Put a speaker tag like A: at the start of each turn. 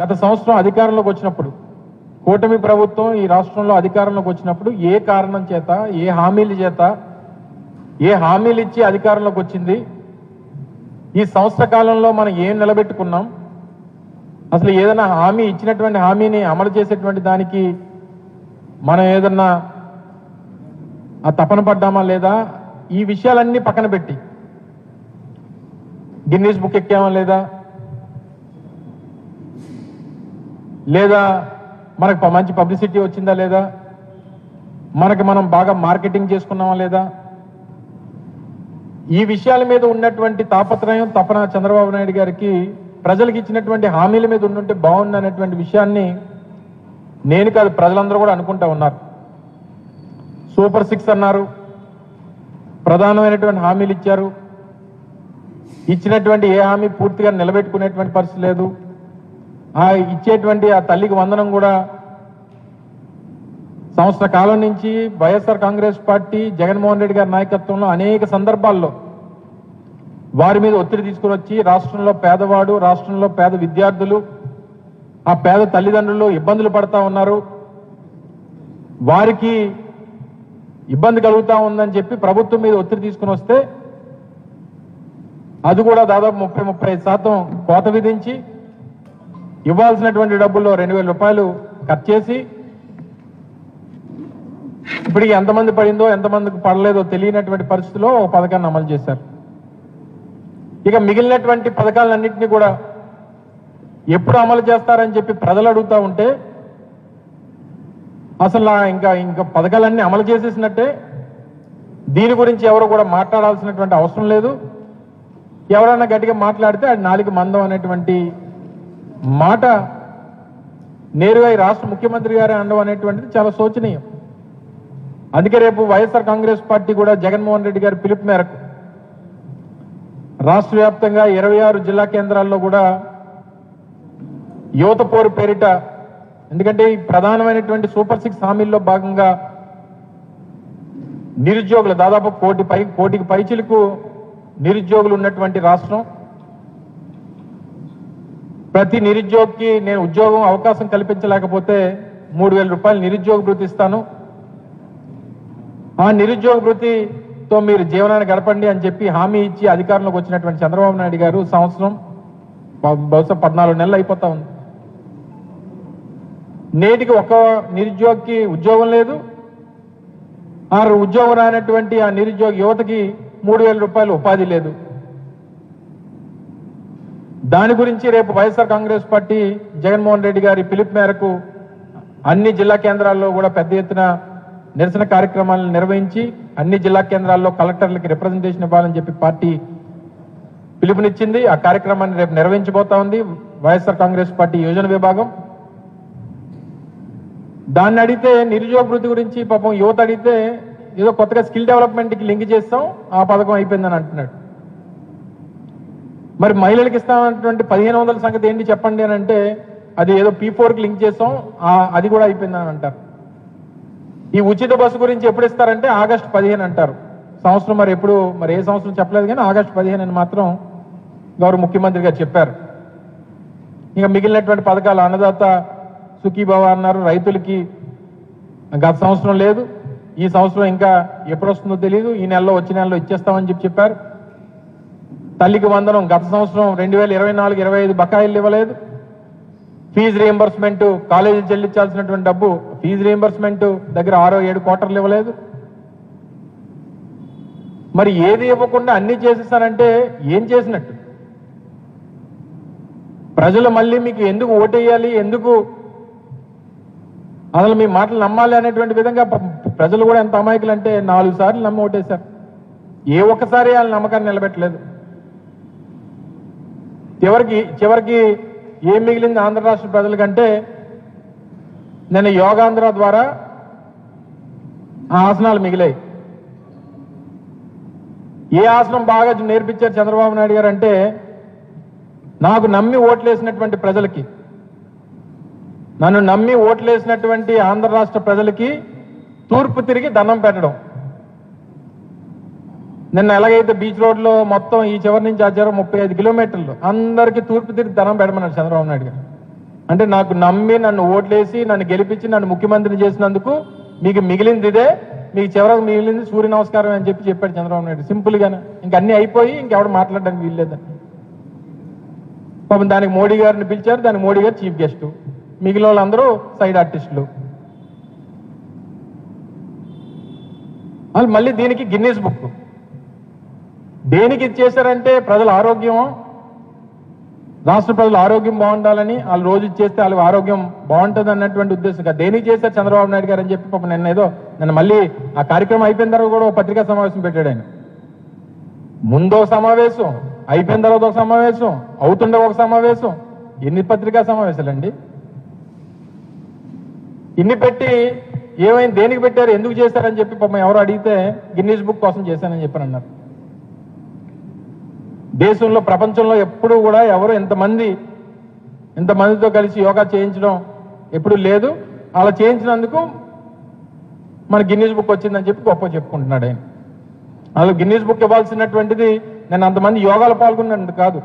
A: గత సంవత్సరం అధికారంలోకి వచ్చినప్పుడు కూటమి ప్రభుత్వం ఈ రాష్ట్రంలో అధికారంలోకి వచ్చినప్పుడు ఏ కారణం చేత ఏ హామీల చేత ఏ హామీలు ఇచ్చి అధికారంలోకి వచ్చింది? ఈ సంవత్సర కాలంలో మనం ఏం నిలబెట్టుకున్నాం? అసలు ఏదైనా హామీ ఇచ్చినటువంటి హామీని అమలు చేసేటువంటి దానికి మనం ఏదన్నా ఆ తపన పడ్డామా లేదా? ఈ విషయాలన్నీ పక్కన పెట్టి. గిన్నీస్ బుక్ ఎక్కామా లేదా? లేదా మనకు మంచి పబ్లిసిటీ వచ్చిందా లేదా? మనకి మనం బాగా మార్కెటింగ్ చేసుకున్నామా లేదా? ఈ విషయాల మీద ఉన్నటువంటి తాపత్రయం తపన చంద్రబాబు నాయుడు గారికి ప్రజలకు ఇచ్చినటువంటి హామీల మీద ఉండుంటే బాగుంది అనేటువంటి విషయాన్ని నేను కాదు ప్రజలందరూ కూడా అనుకుంటా ఉన్నారు. సూపర్ సిక్స్ అన్నారు. ప్రధానమైనటువంటి హామీలు ఇచ్చారు. ఇచ్చినటువంటి ఏ హామీ పూర్తిగా నిలబెట్టుకునేటువంటి పరిస్థితి లేదు. ఆ ఇచ్చేటువంటి ఆ తల్లికి వందనం కూడా సంవత్సర కాలం నుంచి వైఎస్ఆర్ కాంగ్రెస్ పార్టీ జగన్మోహన్ రెడ్డి గారి నాయకత్వంలో అనేక సందర్భాల్లో వారి మీద ఒత్తిడి తీసుకుని వచ్చి రాష్ట్రంలో పేదవాడు రాష్ట్రంలో పేద విద్యార్థులు ఆ పేద తల్లిదండ్రులు ఇబ్బందులు పడతా ఉన్నారు. వారికి ఇబ్బంది కలుగుతా ఉందని చెప్పి ప్రభుత్వం మీద ఒత్తిడి తీసుకుని వస్తే అది కూడా దాదాపు ముప్పై ముప్పై ఐదు శాతం కోత విధించి ఇవ్వాల్సినటువంటి డబ్బుల్లో రెండు వేల రూపాయలు కట్ చేసి ఇప్పటికి ఎంతమంది పడిందో ఎంతమందికి పడలేదో తెలియనటువంటి పరిస్థితిలో ఒక పథకాన్ని అమలు చేశారు. ఇక మిగిలినటువంటి పథకాలన్నింటినీ కూడా ఎప్పుడు అమలు చేస్తారని చెప్పి ప్రజలు అడుగుతూ ఉంటే అసలు ఇంకా ఇంకా పథకాలన్నీ అమలు చేసేసినట్టే దీని గురించి ఎవరు కూడా మాట్లాడాల్సినటువంటి అవసరం లేదు. ఎవరైనా గట్టిగా మాట్లాడితే అది నాలుగు మందం అనేటువంటి మాట నేరుగా ఈ రాష్ట్ర ముఖ్యమంత్రి గారే అనడం అనేటువంటిది చాలా శోచనీయం. అందుకే రేపు వైఎస్ఆర్ కాంగ్రెస్ పార్టీ కూడా జగన్మోహన్ రెడ్డి గారి పిలుపు మేరకు రాష్ట్ర వ్యాప్తంగా ఇరవై ఆరు జిల్లా కేంద్రాల్లో కూడా యువత పోరు పేరిట ఎందుకంటే ఈ ప్రధానమైనటువంటి సూపర్ సిక్స్ హామీల్లో భాగంగా నిరుద్యోగులు దాదాపు కోటి పై కోటికి పైచిలకు నిరుద్యోగులు ఉన్నటువంటి రాష్ట్రం. ప్రతి నిరుద్యోగికి నేను ఉద్యోగం అవకాశం కల్పించలేకపోతే మూడు వేల రూపాయలు నిరుద్యోగ భృతి ఇస్తాను. ఆ నిరుద్యోగ భృతితో మీరు జీవనాన్ని గడపండి అని చెప్పి హామీ ఇచ్చి అధికారంలోకి వచ్చినటువంటి చంద్రబాబు నాయుడు గారు సంవత్సరం బహుశా పద్నాలుగు నెలలు అయిపోతా ఉంది. నేటికి ఒక నిరుద్యోగికి ఉద్యోగం లేదు. ఆ ఉద్యోగం రానటువంటి ఆ నిరుద్యోగ యువతకి మూడు వేల రూపాయలు ఉపాధి లేదు. దాని గురించి రేపు వైఎస్ఆర్ కాంగ్రెస్ పార్టీ జగన్మోహన్ రెడ్డి గారి పిలుపు మేరకు అన్ని జిల్లా కేంద్రాల్లో కూడా పెద్ద ఎత్తున నిరసన కార్యక్రమాలను నిర్వహించి అన్ని జిల్లా కేంద్రాల్లో కలెక్టర్లకి రిప్రజెంటేషన్ ఇవ్వాలని చెప్పి పార్టీ పిలుపునిచ్చింది. ఆ కార్యక్రమాన్ని రేపు నిర్వహించబోతా ఉంది వైఎస్ఆర్ కాంగ్రెస్ పార్టీ యోజన విభాగం. దాన్ని అడిగితే నిరుద్యోగ గురించి పాపం యువత అడిగితే ఏదో కొత్తగా స్కిల్ డెవలప్మెంట్కి లింక్ చేస్తాం ఆ పథకం అయిపోయిందని అంటున్నాడు. మరి మహిళలకు ఇస్తామన్నటువంటి పదిహేను వందల సంగతి ఏంటి చెప్పండి అని అంటే అది ఏదో పీ ఫోర్కి లింక్ చేస్తాం అది కూడా అయిపోయిందని అంటారు. ఈ ఉచిత బస్సు గురించి ఎప్పుడు ఇస్తారంటే ఆగస్టు పదిహేను అంటారు. సంవత్సరం మరి ఎప్పుడు మరి ఏ సంవత్సరం చెప్పలేదు కానీ ఆగస్టు పదిహేను అని మాత్రం గౌరవ ముఖ్యమంత్రి గారు చెప్పారు. ఇంకా మిగిలినటువంటి పథకాలు అన్నదాత సుఖీభవ అన్నారు రైతులకి గత సంవత్సరం లేదు ఈ సంవత్సరం ఇంకా ఎప్పుడు వస్తుందో తెలియదు ఈ నెలలో వచ్చే నెలలో ఇచ్చేస్తామని చెప్పి చెప్పారు. తల్లికి వందనం గత సంవత్సరం రెండు వేల ఇరవై నాలుగు ఇరవై ఐదు బకాయిలు ఇవ్వలేదు. ఫీజు రీఎంబర్స్మెంట్ కాలేజీ చెల్లించాల్సినటువంటి డబ్బు ఫీజు రీఎంబర్స్మెంట్ దగ్గర ఆరో ఏడు క్వార్టర్లు ఇవ్వలేదు. మరి ఏది ఇవ్వకుండా అన్ని చేసేసారంటే ఏం చేసినట్టు? ప్రజలు మళ్ళీ మీకు ఎందుకు ఓటేయాలి ఎందుకు అసలు మీ మాటలు నమ్మాలి అనేటువంటి విధంగా ప్రజలు కూడా ఎంత అమాయకులు అంటే నాలుగు సార్లు నమ్మి ఓటేశారు ఏ ఒక్కసారి వాళ్ళ నమ్మకాన్ని నిలబెట్టలేదు. చివరికి చివరికి ఏం మిగిలింది ఆంధ్ర రాష్ట్ర ప్రజలకంటే నేను యోగాంధ్ర ద్వారా ఆ ఆసనాలు మిగిలాయి. ఏ ఆసనం బాగా నేర్పించారు చంద్రబాబు నాయుడు గారు అంటే నాకు నమ్మి ఓట్లేసినటువంటి ప్రజలకి నన్ను నమ్మి ఓట్లేసినటువంటి ఆంధ్ర రాష్ట్ర ప్రజలకి తూర్పు తిరిగి దండం పెట్టడం. నిన్న ఎలాగైతే బీచ్ రోడ్లో మొత్తం ఈ చివరి నుంచి ఆ చివరి ముప్పై ఐదు కిలోమీటర్లు అందరికీ తూర్పు తిరిగి ధనం పెడమన్నారు చంద్రబాబు నాయుడు గారు. అంటే నాకు నమ్మి నన్ను ఓట్లేసి నన్ను గెలిపించి నన్ను ముఖ్యమంత్రిని చేసినందుకు మీకు మిగిలింది ఇదే మీకు చివరకు మిగిలింది సూర్య నమస్కారం అని చెప్పి చెప్పాడు చంద్రబాబు నాయుడు. సింపుల్ గానే. ఇంక అన్ని అయిపోయి ఇంకెవడు మాట్లాడడానికి వీల్లేదని పాపం దానికి మోడీ గారిని పిలిచారు దానికి మోడీ గారు చీఫ్ గెస్ట్ మిగిలిన వాళ్ళందరూ సైడ్ ఆర్టిస్టులు వాళ్ళు మళ్ళీ దీనికి గిన్నీస్ బుక్ దేనికి ఇది చేశారంటే ప్రజల ఆరోగ్యం రాష్ట్ర ప్రజల ఆరోగ్యం బాగుండాలని వాళ్ళు రోజు ఇచ్చేస్తే చేస్తే వాళ్ళకి ఆరోగ్యం బాగుంటుంది అన్నటువంటి ఉద్దేశం దేనికి చేశారు చంద్రబాబు నాయుడు గారు అని చెప్పి పాపం నిన్న ఏదో నేను మళ్ళీ ఆ కార్యక్రమం అయిపోయిన తర్వాత కూడా ఒక పత్రికా సమావేశం పెట్టాడు ఆయన. ముందో సమావేశం అయిపోయిన తర్వాత ఒక సమావేశం అవుతుండే ఒక సమావేశం. ఎన్ని పత్రికా సమావేశాలండి? ఇన్ని పెట్టి ఏమైంది? దేనికి పెట్టారు? ఎందుకు చేశారని చెప్పి పాపం ఎవరు అడిగితే గిన్నీస్ బుక్ కోసం చేశానని చెప్పని అన్నారు దేశంలో ప్రపంచంలో ఎప్పుడూ కూడా ఎవరు ఎంతమంది ఎంతమందితో కలిసి యోగా చేయించడం ఎప్పుడు లేదు. అలా చేయించినందుకు మన గిన్నీస్ బుక్ వచ్చిందని చెప్పి గొప్ప చెప్పుకుంటున్నాడు ఆయన. అలా గిన్నీస్ బుక్ ఇవ్వాల్సినటువంటిది నేను అంతమంది యోగాలు పాల్గొన్నట్టు కాదు.